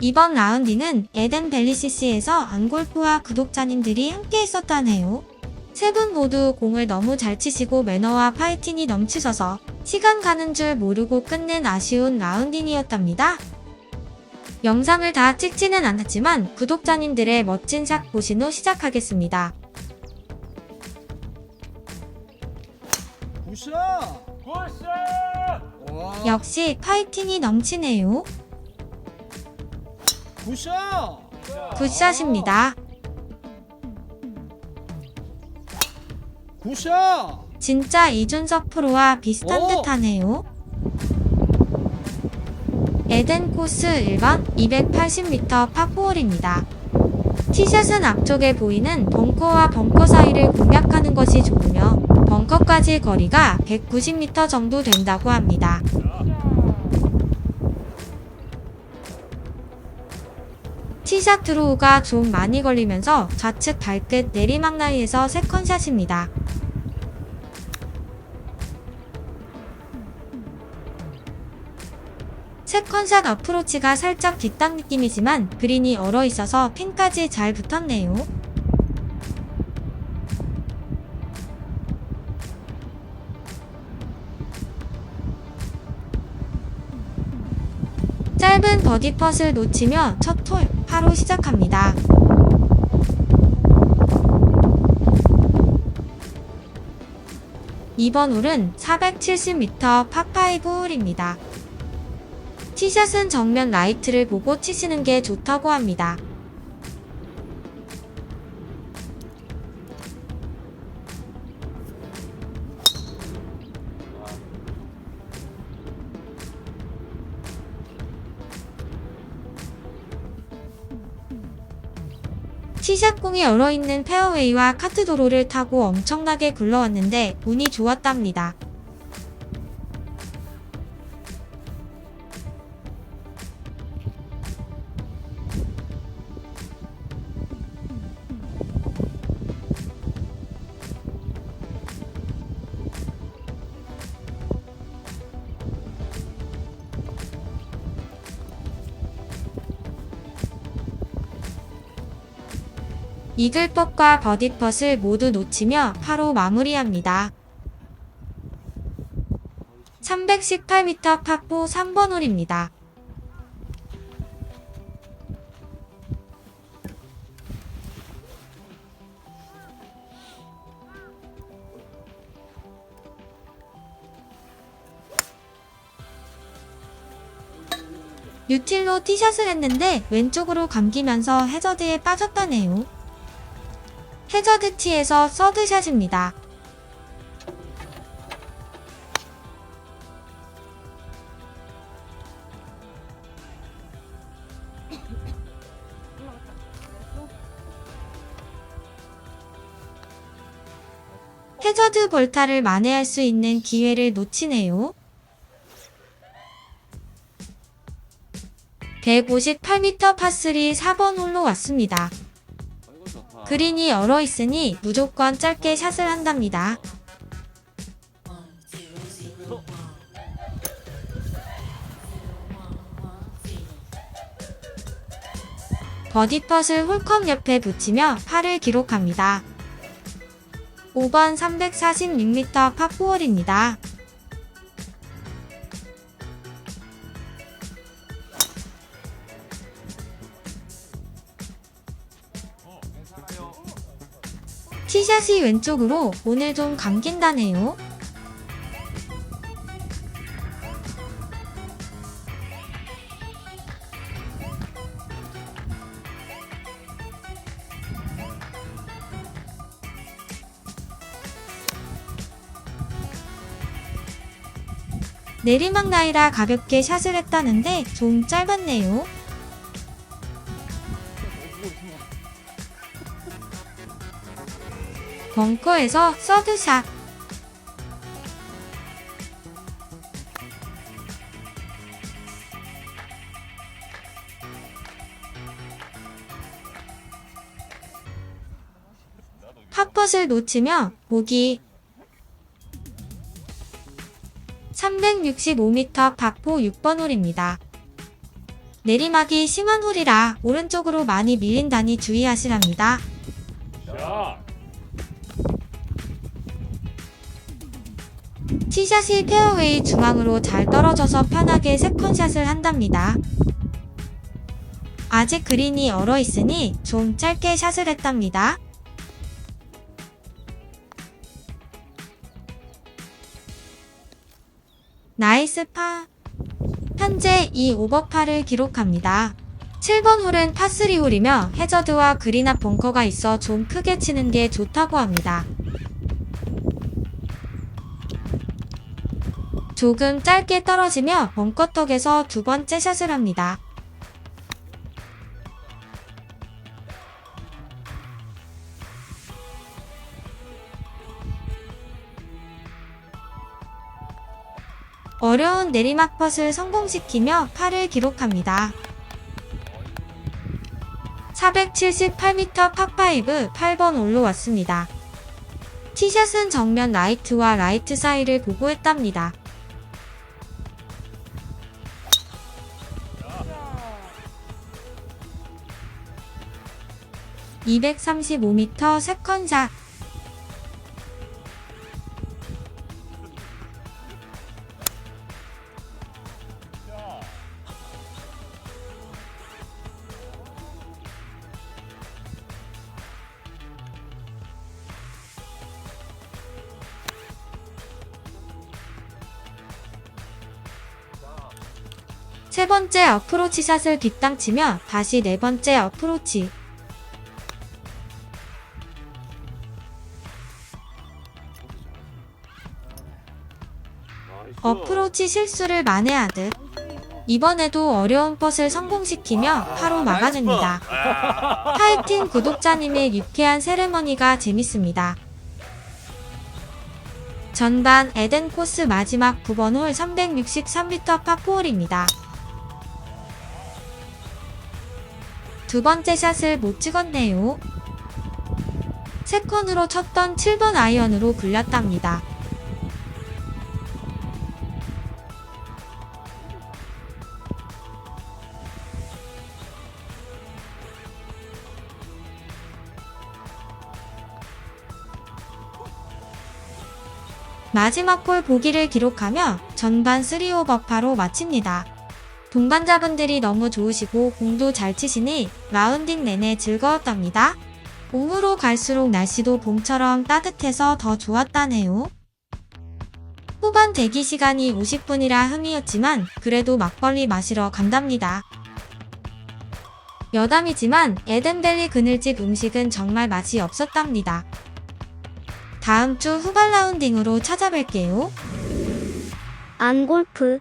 이번 라운드는 에덴 벨리시스에서 안골프와 구독자님들이 함께 했었다네요. 세 분 모두 공을 너무 잘 치시고 매너와 파이팅이 넘치셔서 시간 가는 줄 모르고 끝낸 아쉬운 라운딩이었답니다. 영상을 다 찍지는 않았지만 구독자님들의 멋진 샷 보신 후 시작하겠습니다. 굿샷! 굿샷! 와, 역시 파이팅이 넘치네요. 굿샷! 굿샷입니다. 굿샷! 진짜 이준석 프로와 비슷한 오! 듯하네요. 에덴 코스 1번 280m 파4홀입니다. 티샷은 앞쪽에 보이는 벙커와 벙커 사이를 공략하는 것이 좋으며 벙커까지 거리가 190m 정도 된다고 합니다. 티샷 드로우가 좀 많이 걸리면서 좌측 발끝 내리막 라이에서 세컨샷입니다. 세컨샷 어프로치가 살짝 뒷땅 느낌이지만 그린이 얼어 있어서 핀까지 잘 붙었네요. 짧은 버디 펫을 놓치며 첫 홀, 바로 시작합니다. 이번 홀은 470m 파5 홀입니다. 티샷은 정면 라이트를 보고 치시는 게 좋다고 합니다. 티샷 공이 얼어있는 페어웨이와 카트 도로를 타고 엄청나게 굴러왔는데 운이 좋았답니다. 이글법과 버디펫을 모두 놓치며 파로 마무리합니다. 318m 파4 3번 홀입니다. 뉴틸로 티샷을 했는데 왼쪽으로 감기면서 해저드에 빠졌다네요. 해저드 티에서 서드샷입니다. 해저드 볼타를 만회할 수 있는 기회를 놓치네요. 158m 파3 4번 홀로 왔습니다. 그린이 얼어 있으니 무조건 짧게 샷을 한답니다. 버디펫을 홀컵 옆에 붙이며 팔을 기록합니다. 5번 346m 파4홀입니다. 티샷이 왼쪽으로 오늘 좀 감긴다네요. 내리막 라이라 가볍게 샷을 했다는데 좀 짧았네요. 벙커에서 서드샷. 팝펫을 놓치며 보기 365m 박포 6번 홀입니다. 내리막이 심한 홀이라 오른쪽으로 많이 밀린다니 주의하시랍니다. 티샷이 페어웨이 중앙으로 잘 떨어져서 편하게 세컨샷을 한답니다. 아직 그린이 얼어 있으니 좀 짧게 샷을 했답니다. 나이스 파. 현재 이 오버파를 기록합니다. 7번 홀은 파3 홀이며 해저드와 그린 앞 벙커가 있어 좀 크게 치는 게 좋다고 합니다. 조금 짧게 떨어지며 벙커턱에서 두 번째 샷을 합니다. 어려운 내리막 펫을 성공시키며 8을 기록합니다. 478m 파5 8번 올라왔습니다. 티샷은 정면 라이트와 라이트 사이를 보고 했답니다. (235m) 세컨샷 세 번째 어프로치 샷을 뒷땅치며 다시 네 번째 어프로치. 어프로치 실수를 만회하듯 이번에도 어려운 펫을 성공시키며 파로 막아냅니다. 파이팅 구독자님의 유쾌한 세레머니가 재밌습니다. 전반 에덴 코스 마지막 9번 홀 363m 파4홀입니다. 두 번째 샷을 못 찍었네요. 세컨으로 쳤던 7번 아이언으로 굴렸답니다. 마지막 홀 보기를 기록하며 전반 3오 버파로 마칩니다. 동반자분들이 너무 좋으시고 공도 잘 치시니 라운딩 내내 즐거웠답니다. 봄으로 갈수록 날씨도 봄처럼 따뜻해서 더 좋았다네요. 후반 대기 시간이 50분이라 흠이었지만 그래도 막걸리 마시러 간답니다. 여담이지만 에덴밸리 그늘집 음식은 정말 맛이 없었답니다. 다음 주 후반 라운딩으로 찾아뵐게요. 안 골프